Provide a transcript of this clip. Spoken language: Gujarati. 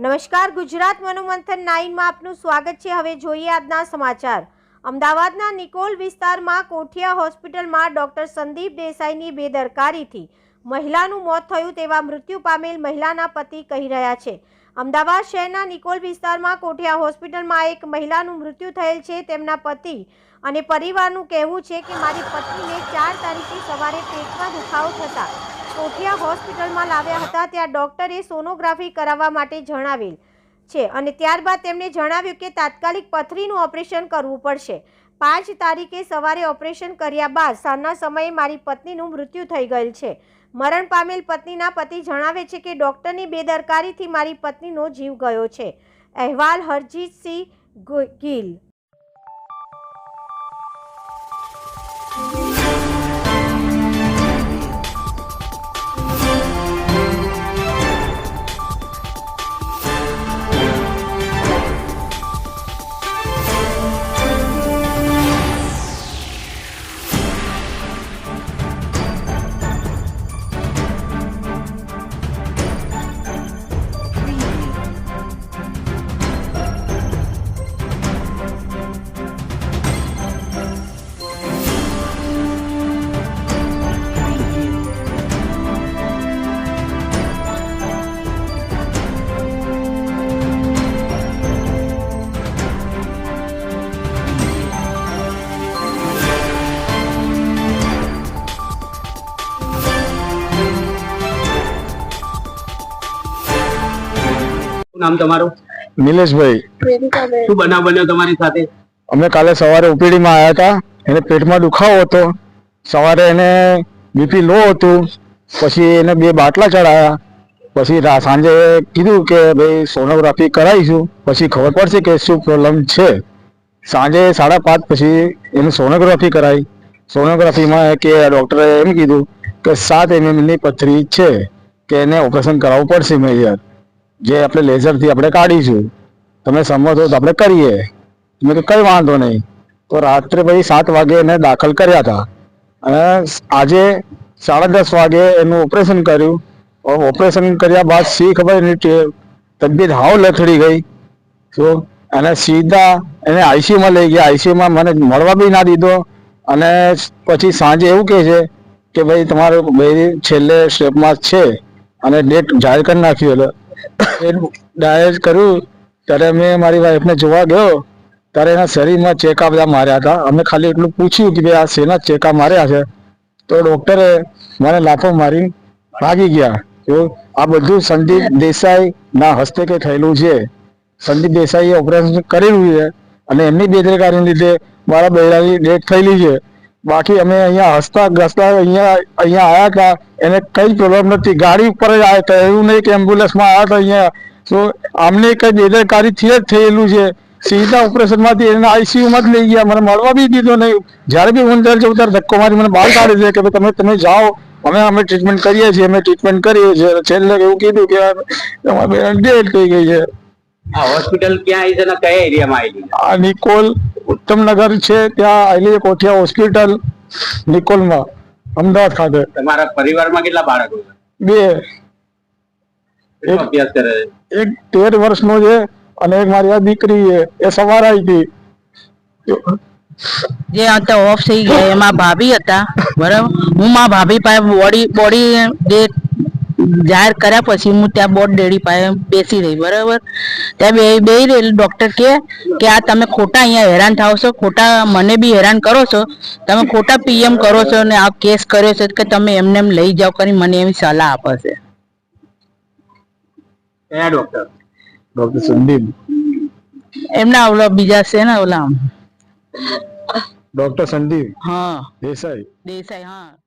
નમસ્કાર, ગુજરાત મનોમંથન નાઇનમાં આપનું સ્વાગત છે. હવે જોઈએ આજના સમાચાર. અમદાવાદના નિકોલ વિસ્તારમાં કોઠિયા હોસ્પિટલમાં ડોક્ટર સંદીપ દેસાઈની બેદરકારીથી મહિલાનું મોત થયું તેવા મૃત્યુ પામેલ મહિલાના પતિ કહી રહ્યા છે. અમદાવાદ શહેરના નિકોલ વિસ્તારમાં કોઠિયા હોસ્પિટલમાં એક મહિલાનું મૃત્યુ થયેલ છે. તેમના પતિ અને પરિવારનું કહેવું છે કે મારી પત્નીને ચાર તારીખે સવારે પેટમાં દુખાવો થતા કોઠિયા હોસ્પિટલમાં લાવ્યા હતા, ત્યાં ડોક્ટરે સોનોગ્રાફી કરાવવા માટે જણાવેલ છે અને ત્યારબાદ તેમણે જણાવ્યું કે તાત્કાલિક પથરીનું ઓપરેશન કરવું પડશે. પાંચ તારીખે સવારે ઓપરેશન કર્યા બાદ સાંજના સમયે મારી પત્નીનું મૃત્યુ થઈ ગયેલ છે. મરણ પામેલ પત્નીના પતિ જણાવે છે કે ડોક્ટરની બેદરકારીથી મારી પત્નીનો જીવ ગયો છે. અહેવાલ હરજીતસિંહ ગિલ નામ તમારું? નિલેશભાઈ. શું બનાવ બન્યો તમારી સાથે? અમે કાલે સવારે ઓપીડીમાં આવ્યા હતા. એને પેટમાં દુખાવો હતો. સવારે એને બીપી લો હતું. પછી એને બે બાટલા ચડાયા. પછી સાંજે કીધું કે ભાઈ સોનોગ્રાફી કરાવીશું. પછી ખબર પડશે કે શું પ્રોબ્લેમ છે. સાંજે સાડા પાંચ પછી એની સોનોગ્રાફી કરાવી. સોનોગ્રાફીમાં કે ડૉક્ટરે એમ કીધું કે સાત એમએમની પથરી છે. કે એને ઓપરેશન કરાવવું પડશે મેજર. જે આપણે લેઝરથી આપણે કાઢીશું. તમે સંમત હો તો આપણે કરીએ. મેં કીધું કંઈ વાંધો નહીં. તો રાત્રે પછી સાત વાગે એને દાખલ કર્યા હતા. અને આજે સાડા દસ વાગે એનું ઓપરેશન કર્યું. ઓપરેશન કર્યા બાદ સી ખબર એની તબિયત હાવ લથડી ગઈ. તો અને સીધા એને આઈસીયુમાં લઈ ગયા. આઈસીયુમાં મને મળવા બી ના દીધો. અને પછી સાંજે એવું કહે છે કે ભાઈ તમારું ભાઈ છેલ્લે સ્ટેપમાં છે. અને ડેટ જાહેર કરી નાખ્યું એટલે ડાયરેક્ટ કર્યું ત્યારે મેં મારી વાઈફને જોવા ગયો, ત્યારે એના શરીરમાં ચેકા બધા માર્યા હતા. અમે ખાલી એટલું પૂછ્યું કે ભાઈ આ શેના ચેકા માર્યા છે? તો ડોક્ટરે મને લાફો મારી ભાગી ગયા. તો આ બધું સંદીપ દેસાઈ ના હસ્તે કે થયેલું છે? સંદીપ દેસાઈએ ઓપરેશન કરેલું છે અને એમની બેદરકારીને લીધે મારા બૈરાની ડેથ થયેલી છે. બાકી અમે અહીંયા હસતા ઘસતા અહીંયા અહીંયા આવ્યા હતા. એને કઈ પ્રોબ્લેમ નથી. ગાડી ઉપર જ આવ્યા હતા. એવું નહીં કે એમ્બ્યુલન્સમાં આવ્યા હતા અહીંયા. તો આમને કઈ બેદરકારીથી જ થયેલું છે. સીધા ઓપરેશનમાંથી એને આઈસીયુમાં જ લઈ ગયા. મને મળવા બી દીધો નહીં. જ્યારે બી હું ત્યારે જવું ત્યારે ધક્કો મારી મને બહાર કાઢી દે કે ભાઈ તમે તમે જાઓ. અમે અમે ટ્રીટમેન્ટ કરીએ છીએ. અમે ટ્રીટમેન્ટ કરીએ છીએ. છેલ્લે એવું કીધું કે તમારી બેન ડેડ થઈ ગઈ છે. હોસ્પિટલ ક્યાં આવી છે ને કયા એરિયામાં આવી આ નિકોલ ઉત્તમનગર છે. ત્યાં આવેલી કોઠિયા હોસ્પિટલ નિકોલમાં. અમદાવાદ ખાતે. તમારા પરિવારમાં કેટલા બાળકો બે. કેટલો અભ્યાસ કરે છે? એક તેર વર્ષનો છે અને એક મારી આ દીકરી છે. એ સવાર આવી હતી. જે હતા ઓફ થઈ ગયા એમાં ભાભી હતા બરાબર? હું માં ભાભી પાસે બોડી બોડી ડેટ જાહેર કર્યા પછી હું ત્યાં બોટ ડેડી પાસે બેસી રહી બરાબર? ત્યાં બે બે ડૉક્ટર ડોક્ટર કે કે આ તમે ખોટા અહીંયા હેરાન થાવ છો ખોટા મને બી હેરાન કરો છો. તમે ખોટા પીએમ કરો છો ને આ કેસ કર્યો છે કે તમે એમને એમ લઈ જાઓ કરી મને એવી સલાહ આપે છે. ડોક્ટર સંદીપ. એમના ઓલા બીજા છે ને ઓલા. ડોક્ટર સંદીપ. હા. દેસાઈ. દેસાઈ હા.